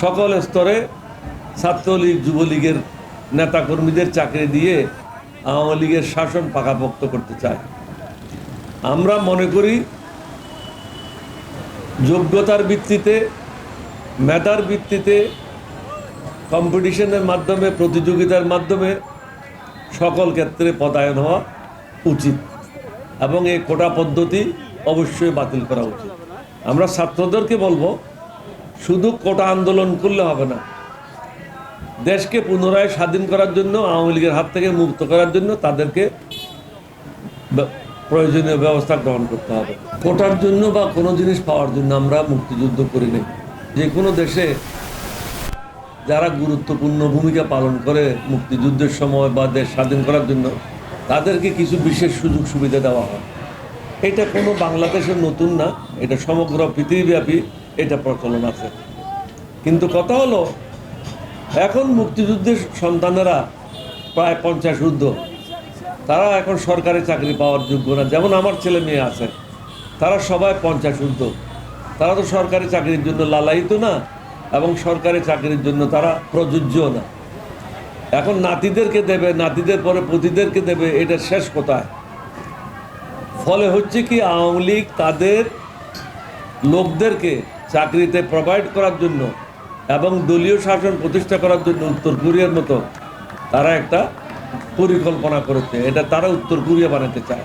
সকল স্তরে ছাত্রলীগ, যুবলীগের নেতাকর্মীদের চাকরি দিয়ে আওয়ামী লীগের শাসন পাকাপোক্ত করতে চায়। আমরা মনে করি যোগ্যতার ভিত্তিতে, মেধার ভিত্তিতে, কম্পিটিশনের মাধ্যমে, প্রতিযোগিতার মাধ্যমে সকল ক্ষেত্রে পদায়ন হওয়া উচিত এবং এই কোটা পদ্ধতি অবশ্যই বাতিল করা উচিত। আমরা ছাত্রদেরকে বলব শুধু কোটা আন্দোলন করলে হবে না। দেশকে পুনরায় স্বাধীন করার জন্য, আওয়ামী লীগের হাত থেকে মুক্ত করার জন্য তাদেরকে প্রয়োজনীয় ব্যবস্থা গ্রহণ করতে হবে। কোটার জন্য বা কোনো জিনিস পাওয়ার জন্য আমরা মুক্তিযুদ্ধ করি নাই। যে কোনো দেশে যারা গুরুত্বপূর্ণ ভূমিকা পালন করে মুক্তিযুদ্ধের সময় বা দেশ স্বাধীন করার জন্য, তাদেরকে কিছু বিশেষ সুযোগ সুবিধা দেওয়া হয়। এটা কোনো বাংলাদেশের নতুন না, এটা সমগ্র পৃথিবীব্যাপী এটা প্রচলন আছে। কিন্তু কথা হলো, এখন মুক্তিযুদ্ধের সন্তানেরা প্রায় পঞ্চাশ ঊর্ধ্ব। তারা এখন সরকারি চাকরি পাওয়ার যোগ্য না। যেমন আমার ছেলে মেয়ে আছে, তারা সবাই পঞ্চাশ ঊর্ধ্ব। তারা তো সরকারি চাকরির জন্য লালায়িত না, এবং সরকারি চাকরির জন্য তারা প্রযোজ্য না। এখন নাতিদেরকে দেবে, নাতিদের পরে পুতিদেরকে দেবে, এটা শেষ কোথায়? ফলে হচ্ছে কি, আওয়ামী লীগ তাদের লোকদেরকে চাকরিতে প্রোভাইড করার জন্য এবং দলীয় শাসন প্রতিষ্ঠা করার জন্য উত্তর কোরিয়ার মতো তারা একটা পরিকল্পনা করেছে। এটা তারা উত্তর কোরিয়া বানাতে চায়।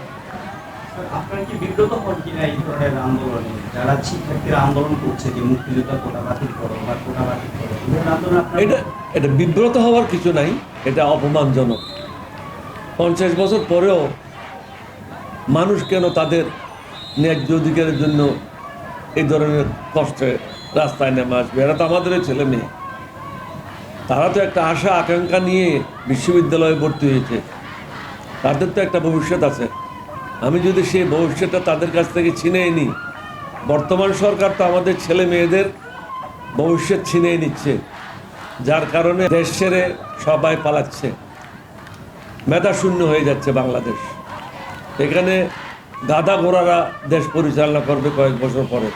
এটা এটা বিব্রত হওয়ার কিছু নাই এটা অপমানজনক। পঞ্চাশ বছর পরেও মানুষ কেন তাদের ন্যায্য অধিকারের জন্য এই ধরনের কষ্টে রাস্তায় নেমে আসবে। এরা তো আমাদেরই ছেলে মেয়ে। তারা তো একটা আশা, আকাঙ্ক্ষা নিয়ে বিশ্ববিদ্যালয়ে ভর্তি হয়েছে। তাদের তো একটা ভবিষ্যৎ আছে। আমি যদি সেই ভবিষ্যৎটা তাদের কাছ থেকে ছিনিয়ে নিই, বর্তমান সরকার তো আমাদের ছেলে মেয়েদের ভবিষ্যৎ ছিনিয়ে নিচ্ছে। যার কারণে দেশ ছেড়ে সবাই পালাচ্ছে। মেধা শূন্য হয়ে যাচ্ছে বাংলাদেশ। এখানে গাদা ঘোড়ারা দেশ পরিচালনা করবে কয়েক বছর পরে।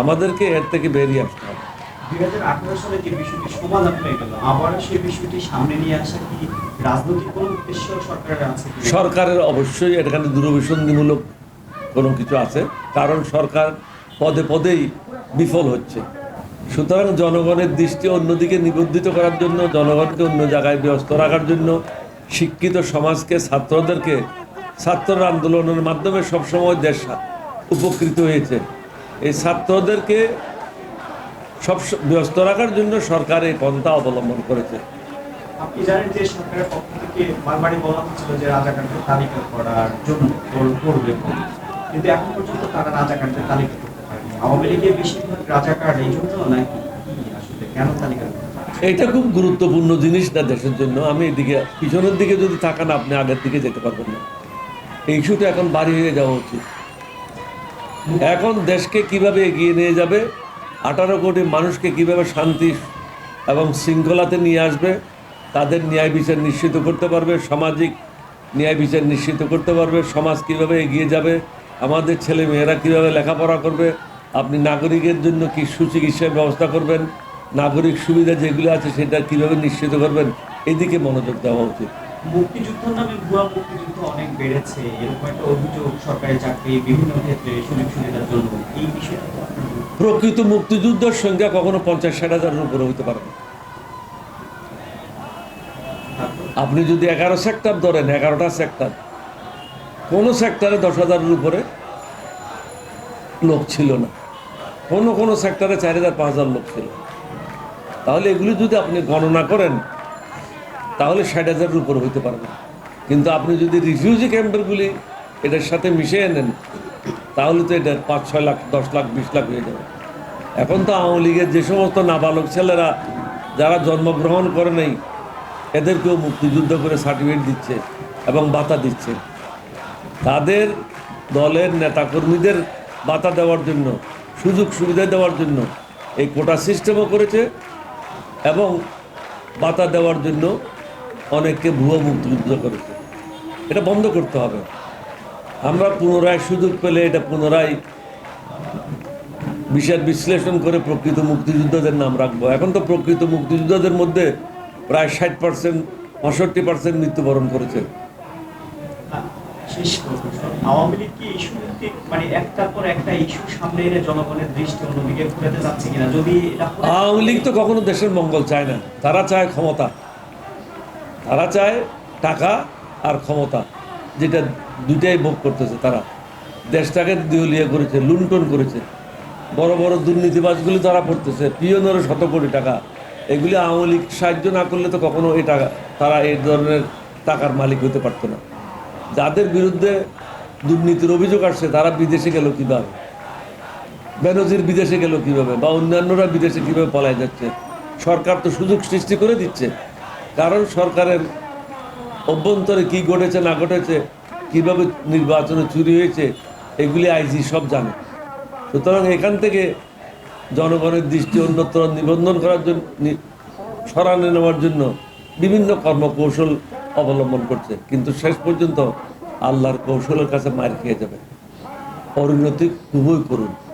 আমাদেরকে এর থেকে বেরিয়ে আসতে হবে। দুই হাজার আঠারো সালে যে বিষয়টি সমাধান হয়ে গেল আবার সেই বিষয়টি সামনে নিয়ে আসা কি রাজনৈতিক কোনো উদ্দেশ্য সরকারের আছে সরকারের অবশ্যই এখানে দূরভিসন্ধিমূলক কোনো কিছু আছে কারণ সরকার পদে পদেই বিফল হচ্ছে। সুতরাং জনগণের দৃষ্টি অন্যদিকে নিবদ্ধিত করার জন্য জনগণকে অন্য জায়গায় ব্যস্ত রাখার জন্য শিক্ষিত সমাজকে ছাত্রদেরকে ছাত্র আন্দোলনের মাধ্যমে সবসময় দেশ উপকৃত হয়েছে। এই ছাত্রদেরকে সব ব্যস্ত রাখার জন্য সরকার এই পন্থা অবলম্বন করেছে। আপনি জানেন যে সরকারের পক্ষ থেকে বারবারই বলা হচ্ছিল যে রাজাকারদের তালিকা করার জন্য করবে কিন্তু এখন পর্যন্ত তারা রাজাকারদের তালিকা করতে পারেনি। আওয়ামী লীগের বেশিরভাগ রাজাকার এই জন্য নাকি আসলে কেন তালিকা এটা খুব গুরুত্বপূর্ণ জিনিস না দেশের জন্য। আমি এদিকে পিছনের দিকে যদি তাকান আপনি আগের দিকে যেতে পারবেন না। এই ইস্যুটা এখন বাড়ি হয়ে যাওয়া উচিত। এখন দেশকে কীভাবে এগিয়ে নিয়ে যাবে, আঠারো কোটি মানুষকে কীভাবে শান্তি এবং শৃঙ্খলাতে নিয়ে আসবে, তাদের ন্যায় বিচার নিশ্চিত করতে পারবে, সামাজিক ন্যায় বিচার নিশ্চিত করতে পারবে, সমাজ কীভাবে এগিয়ে যাবে, আমাদের ছেলে মেয়েরা কীভাবে লেখাপড়া করবে, আপনি নাগরিকের জন্য কি সুচিকিৎসার ব্যবস্থা করবেন, নাগরিক সুবিধা যেগুলো আছে সেটা কীভাবে নিশ্চিত করবেন, এদিকে মনোযোগ দেওয়া উচিত। মুক্তিযুদ্ধ নামে ভুয়া মুক্তিযুদ্ধ অনেক বেড়েছে। এরকম একটা অভিযোগ সরকারি চাকরি বিভিন্ন ক্ষেত্রে সুযোগ সুবিধার জন্য। এই বিষয়টা প্রকৃত মুক্তিযুদ্ধের সংখ্যা কখনো পঞ্চাশ ষাট হাজারের উপরে হতে পারে না। আপনি যদি এগারো সেক্টর ধরেন এগারোটা সেক্টর কোনো সেক্টরে দশ হাজারের উপরে লোক ছিল না। কোনো কোনো সেক্টরে চার হাজার পাঁচ হাজার লোক ছিল। তাহলে এগুলি যদি আপনি গণনা করেন তাহলে ষাট হাজারের উপরে হতে পারবে। কিন্তু আপনি যদি রিফিউজি ক্যাম্পেরগুলি এটার সাথে মিশিয়ে নেন, তাহলে তো এটা পাঁচ, ছয় লাখ, দশ লাখ, বিশ লাখ হয়ে যাবে। এখন তো আওয়ামী লীগের যে সমস্ত নাবালক ছেলেরা যারা জন্মগ্রহণ করে নাই, এদেরকেও মুক্তিযুদ্ধ করে সার্টিফিকেট দিচ্ছে এবং বাতা দিচ্ছে। তাদের দলের নেতাকর্মীদের বাতা দেওয়ার জন্য, সুযোগ সুবিধা দেওয়ার জন্য এই কোটা সিস্টেমও করেছে এবং বাতা দেওয়ার জন্য অনেককে ভুয়ো মুক্তিযুদ্ধ করেছে। এটা বন্ধ করতে হবে। আমরা পুনরায় সুযোগ পেলে এটা পুনরায় বিষয়ের বিশ্লেষণ করে প্রকৃত মুক্তিযোদ্ধাদের নাম রাখব। এখন তো প্রকৃত মুক্তিযোদ্ধাদের মধ্যে প্রায় ষাট পার্সেন্ট পঁয়ষট্টি পার্সেন্ট মৃত্যুবরণ করেছে। আওয়ামী লীগ কি মানে একটার পর একটা ইস্যু সামনে এনে জনগণের দৃষ্টি অন্যদিকে ঘুরাতে যাচ্ছে কিনা? যদি আওয়ামী লীগ তো কখনো দেশের মঙ্গল চায় না। তারা চায় ক্ষমতা। তারা চায় টাকা আর ক্ষমতা, যেটা দুটাই ভোগ করতেছে তারা। দেশটাকে দিওলিয়া করেছে, লুণ্ঠন করেছে। বড় বড় দুর্নীতিবাজগুলি তারা পড়তেছে পিওনেরও শত কোটি টাকা। এগুলি আওয়ামী লীগ সাহায্য না করলে তো কখনো এই টাকা, তারা এই ধরনের টাকার মালিক হতে পারতো না। যাদের বিরুদ্ধে দুর্নীতির অভিযোগ আসছে, তারা বিদেশে গেল কীভাবে? বেনজির বিদেশে গেল কীভাবে? বা অন্যান্যরা বিদেশে কীভাবে পলায় যাচ্ছে? সরকার তো সুযোগ সৃষ্টি করে দিচ্ছে। কারণ সরকারের অভ্যন্তরে কি ঘটেছে, না ঘটেছে, কীভাবে নির্বাচনে চুরি হয়েছে, এগুলি আইজি সব জানে। সুতরাং এখান থেকে জনগণের দৃষ্টি অন্যত্র নিবন্ধন করার জন্য সরানে নেওয়ার জন্য বিভিন্ন কর্মকৌশল অবলম্বন করছে। কিন্তু শেষ পর্যন্ত আল্লাহর কৌশলের কাছে মার খেয়ে যাবে। পরিণতি খুবই করুন।